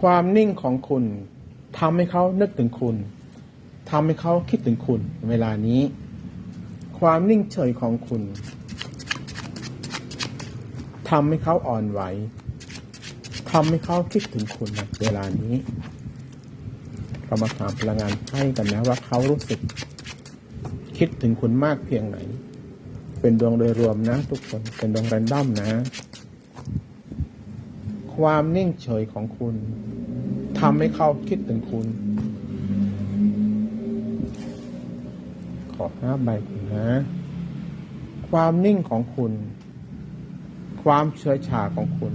ความนิ่งของคุณทำให้เขานึกถึงคุณทำให้เขาคิดถึงคุณ เวลานี้ ความนิ่งเฉยของคุณทำให้เขาอ่อนไหวทำให้เขาคิดถึงคุณนเวลานี้เรามาถามพลังงานให้กันนะว่าเขารู้สึก คิดถึงคุณมากเพียงไหน เป็นดวงโดยรวมนะ ทุกคนเป็นดวงแรนดอมนะ ความนิ่งเฉยของคุณทำให้เขาคิดถึงคุณ ขอห้าใบคุณนะ ความนิ่งของคุณ ความเฉยชาของคุณ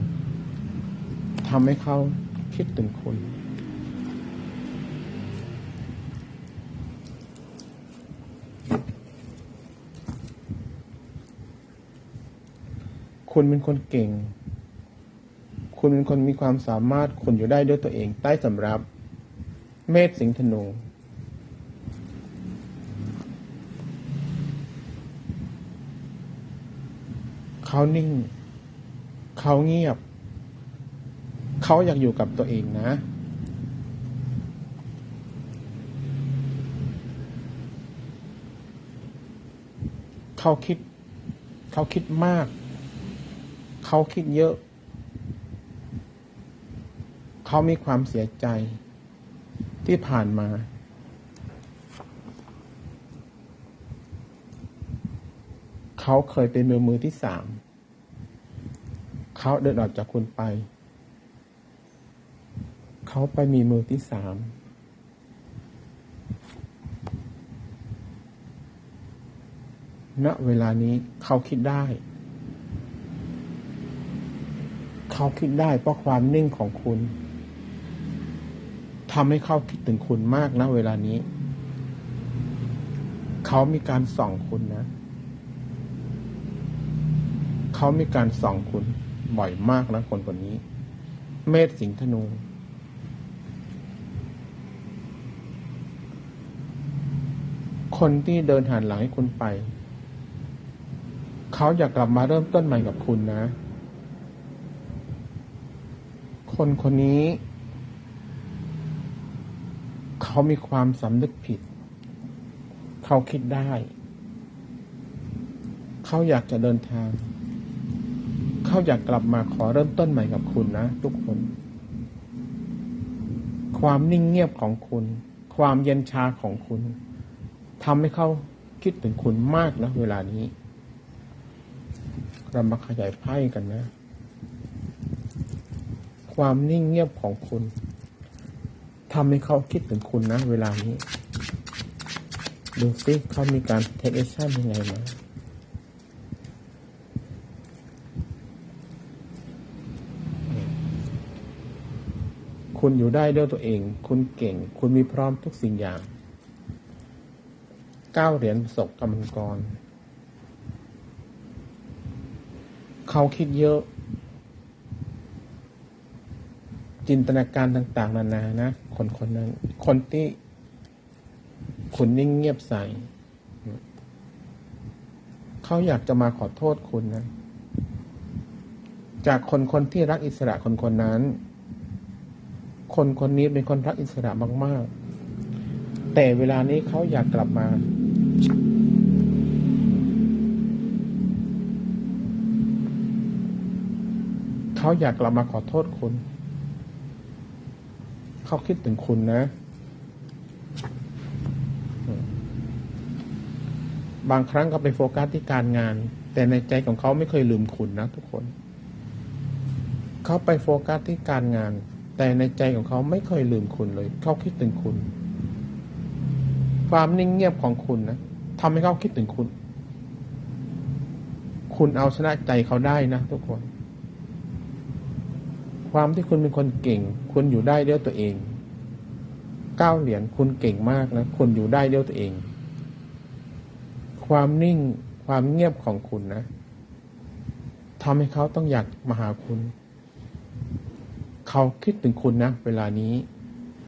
ทำให้เขาคิดถึงคุณคุณเป็นคนเก่ง คุณเป็นคนมีความสามารถคุณอยู่ได้ด้วยตัวเองใต้สำรับ เมษสิงห์ธนู เขานิ่ง เขาเงียบ เขาอยากอยู่กับตัวเองนะ เขาคิด เขาคิดมาก เขาคิดเยอะ เขามีความเสียใจที่ผ่านมา เขาเคยเป็นมือมือที่สาม เขาเดินออกจากคุณไป เขาไปมีมือที่สามณเวลานี้เขาคิดได้ เขาคิดได้เพราะความนิ่งของคุณ ทำให้เขาคิดถึงคุณมากนะเวลานี้ เขามีการส่องคุณนะ เขามีการส่องคุณ บ่อยมากนะคนคนนี้ เมษสิงห์ธนู คนที่เดินหันหลังให้คุณไป เขาอยากกลับมาเริ่มต้นใหม่กับคุณนะ คนคนนี้ เขามีความสำนึกผิด เขาคิดได้ เขาอยากจะเดินทาง เขาอยากกลับมาขอเริ่มต้นใหม่กับคุณนะทุกคน ความนิ่งเงียบของคุณ ความเย็นชาของคุณทำให้เขาคิดถึงคุณมากนะเวลานี้ เรามาขยายไพ่กันนะ ความนิ่งเงียบของคุณ ทำให้เขาคิดถึงคุณนะเวลานี้ ดูซิเขามีการเทคแอคชั่นยังไงมาคุณอยู่ได้ด้วยตัวเอง คุณเก่ง คุณมีพร้อมทุกสิ่งอย่างเก้าเหรียญประสบกำลังกร เขาคิดเยอะ จินตนาการต่าง ๆ นานานะ คนคนนั้น คนที่คุณนิ่งเงียบใส่เขาอยากจะมาขอโทษคุณนะ จากคนคนที่รักอิสระคนคนนั้น คนคนนี้เป็นคนรักอิสระมาก ๆ แต่เวลานี้เขาอยากกลับมาเขาอยากกลับมาขอโทษคุณ เขาคิดถึงคุณนะ บางครั้งก็ไปโฟกัสที่การงาน แต่ในใจของเขาไม่เคยลืมคุณนะทุกคน เขาไปโฟกัสที่การงาน แต่ในใจของเขาไม่เคยลืมคุณเลย เขาคิดถึงคุณ ความนิ่งเงียบของคุณนะทำให้เขาคิดถึงคุณ คุณเอาชนะใจเขาได้นะทุกคน ความที่คุณเป็นคนเก่ง คุณอยู่ได้ด้วยตัวเองเก้าเหรียญคุณเก่งมากนะคุณอยู่ได้ด้วยตัวเอง ความนิ่งความเงียบของคุณนะทำให้เขาต้องอยากมาหาคุณ เขาคิดถึงคุณนะ เวลานี้